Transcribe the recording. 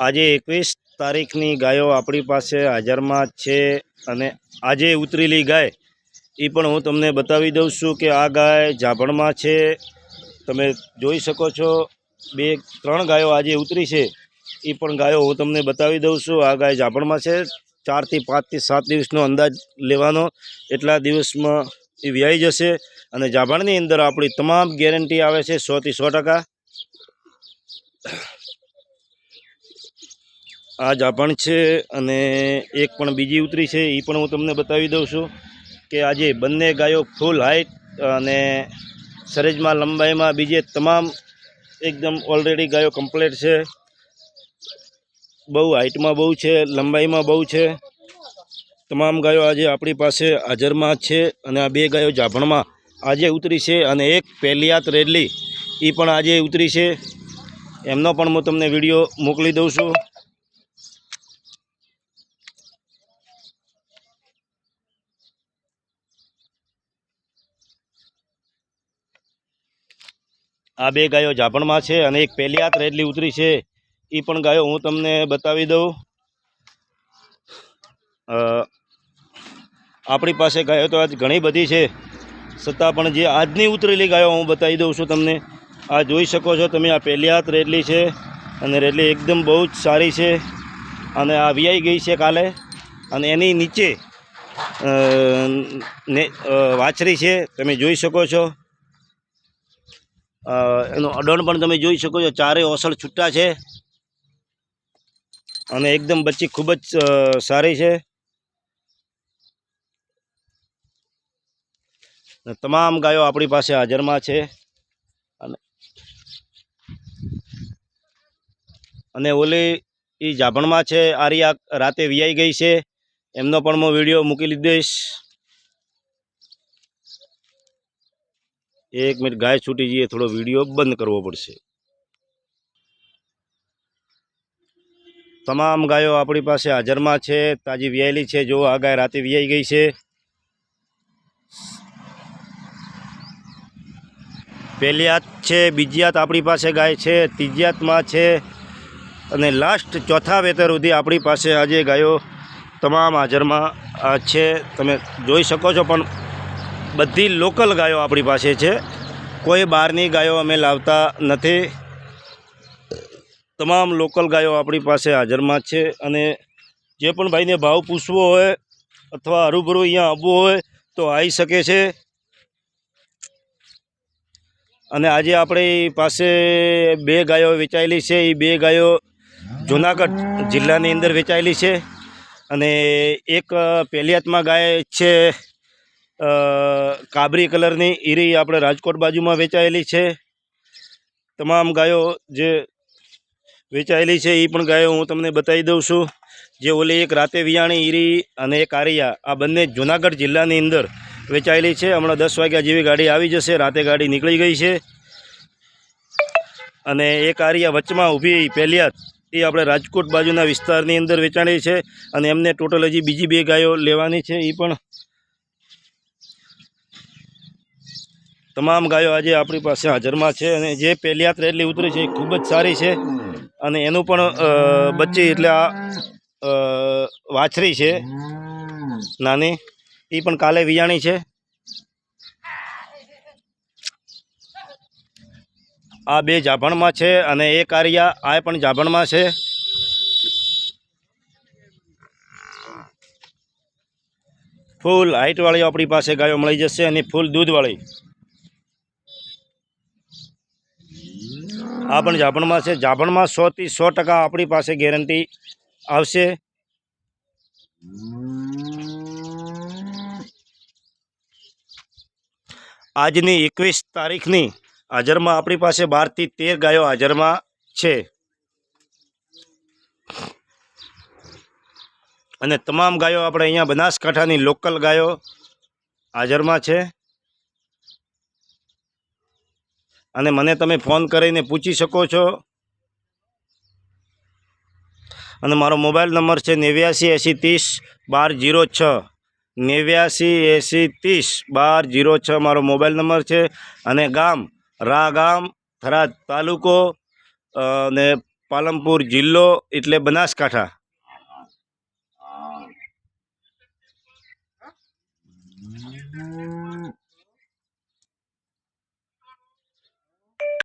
આજે એકવીસ તારીખની ગાયો આપણી પાસે હાજરમાં છે અને આજે ઉતરેલી ગાય, એ પણ હું તમને બતાવી દઉં છું કે આ ગાય જાભણમાં છે. તમે જોઈ શકો છો, બે, ત્રણ ગાયો આજે ઉતરી છે. એ પણ ગાયો હું તમને બતાવી દઉં છું. આ ગાય જાભણમાં છે. ચારથી પાંચથી સાત દિવસનો અંદાજ લેવાનો. એટલા દિવસમાં એ વ્યાઈ જશે અને જાભણની અંદર આપણી તમામ ગેરંટી આવે છે, સોથી સો ટકા. આ જાભણ છે અને એક પણ બીજી ઉતરી છે એ પણ હું તમને બતાવી દઉં છું કે આજે બંને ગાયો ફૂલ હાઈટ અને સરેજમાં લંબાઈમાં બીજે તમામ એકદમ ઓલરેડી ગાયો કમ્પ્લીટ છે. બહુ હાઇટમાં બહુ છે, લંબાઈમાં બહુ છે. તમામ ગાયો આજે આપણી પાસે હાજરમાં છે અને આ બે ગાયો જાભણમાં આજે ઉતરી છે અને એક પહેલિયાત રેડલી એ પણ આજે ઉતરી છે. એમનો પણ હું તમને વીડિયો મોકલી દઉં છું. આ બે ગાયો ઝાપણમાં છે અને એક પહેલિયાત રેડલી ઉતરી છે. એ પણ ગાયો હું તમને બતાવી દઉં. આપણી પાસે ગાયો તો આજ ઘણી બધી છે. છતાં પણ જે આજની ઉતરેલી ગાયો હું બતાવી દઉં છું તમને. આ જોઈ શકો છો તમે, આ પહેલી હાથ રેડલી છે અને રેડલી એકદમ બહુ જ સારી છે અને આ વીઆઈ ગઈ છે કાલે અને એની નીચે વાછરી છે. તમે જોઈ શકો છો. એનું અડણ પણ તમે જોઈ શકો છો ચારે ઓસળ છૂટા છે. અને એકદમ બચ્ચી ખૂબ જ સારી છે. તમામ ગાયો આપણી પાસે હાજરમાં છે. અને ઓલી એ જાભણમાં છે, આરી રાતે વિયાઈ ગઈ છે. એમનો પણ હું વીડિયો મૂકી લીધીશ એક મિનિટ ગાય છૂટી જઈએ, થોડો વીડિયો બંધ કરવો પડશે. તમામ ગાયો આપણી પાસે હાજરમાં છે, તાજી વ્યાયેલી છે, જો આ ગાય રાતે વ્યાઈ ગઈ છે. પહેલી હાથ છે, બીજી હાથ આપણી પાસે ગાય છે, ત્રીજી હાથમાં છે, અને લાસ્ટ ચોથા વેતર સુધી આપણી પાસે આજે ગાયો તમામ હાજરમાં છે. તમે જોઈ શકો છો પણ બધી લોકલ ગાયો આપણી પાસે છે. કોઈ બહારની ગાયો અમે લાવતા નથી. તમામ લોકલ ગાયો આપણી પાસે હાજરમાં છે અને જે પણ ભાઈને ભાવ પૂછવો હોય અથવા હરુભરું અહીંયા આવવું હોય તો આવી શકે છે. અને આજે આપણી પાસે બે ગાયો વેચાયેલી છે. એ બે ગાયો જુનાગઢ જિલ્લાની અંદર વેચાયેલી છે. અને એક પહેલિયાતમાં ગાય છે. કાબરી કલરની ઈરી આપણે રાજકોટ બાજુમાં વેચાયેલી છે. તમામ ગાયો જે વેચાયેલી છે એ પણ ગાયો હું તમને બતાવી દઉં છું. જે ઓલી એક રાતે વિયાણી ઈરી અને એક આરિયા, આ બંને જુનાગઢ જિલ્લાની અંદર વેચાયેલી છે. હમણાં દસ વાગ્યા જેવી ગાડી આવી જશે, રાતે ગાડી નીકળી ગઈ છે. અને એક આરિયા વચમાં ઊભી પહેલિયાત એ આપણે રાજકોટ બાજુના વિસ્તારની અંદર વેચાણી છે અને એમને ટોટલ હજી બીજી બે ગાયો લેવાની છે એ પણ. તમામ ગાયો આજે આપણી પાસે હાજરમાં છે અને જે પહેલી રેડલી ઉતરી છે, એ ખૂબ જ સારી છે. અને એનું પણ બચ્ચી એટલે આ વાછરી છે. નાની એ પણ કાલે વિયાણી છે. આ બે જાભણમાં છે અને એ કારિયા, આ પણ જાભણમાં છે. ફૂલ હાઈટવાળી આપણી પાસે ગાયો મળી જશે અને ફૂલ દૂધવાળી. આ પણ જાભણમાં છે. જાભણમાં સોથી સો ટકા આપણી પાસે ગેરંટી આવશે. આજની એકવીસ તારીખની હાજરમાં આપણી પાસે બારથી તેર ગાયો હાજરમાં છે. અને તમામ ગાયો આપણે અહીંયા બનાસકાંઠાની લોકલ ગાયો હાજરમાં છે. અને મને તમે ફોન કરીને પૂછી શકો છો. અને મારો મોબાઈલ નંબર છે નેવ્યાસી એંસી ત્રીસ બાર જીરો છ. નેવ્યાસી એંસી ત્રીસ બાર જીરો છ મારો મોબાઈલ નંબર છે. અને ગામ રા ગામ થરાદ તાલુકો અને પાલનપુર જિલ્લો, એટલે બનાસકાંઠા.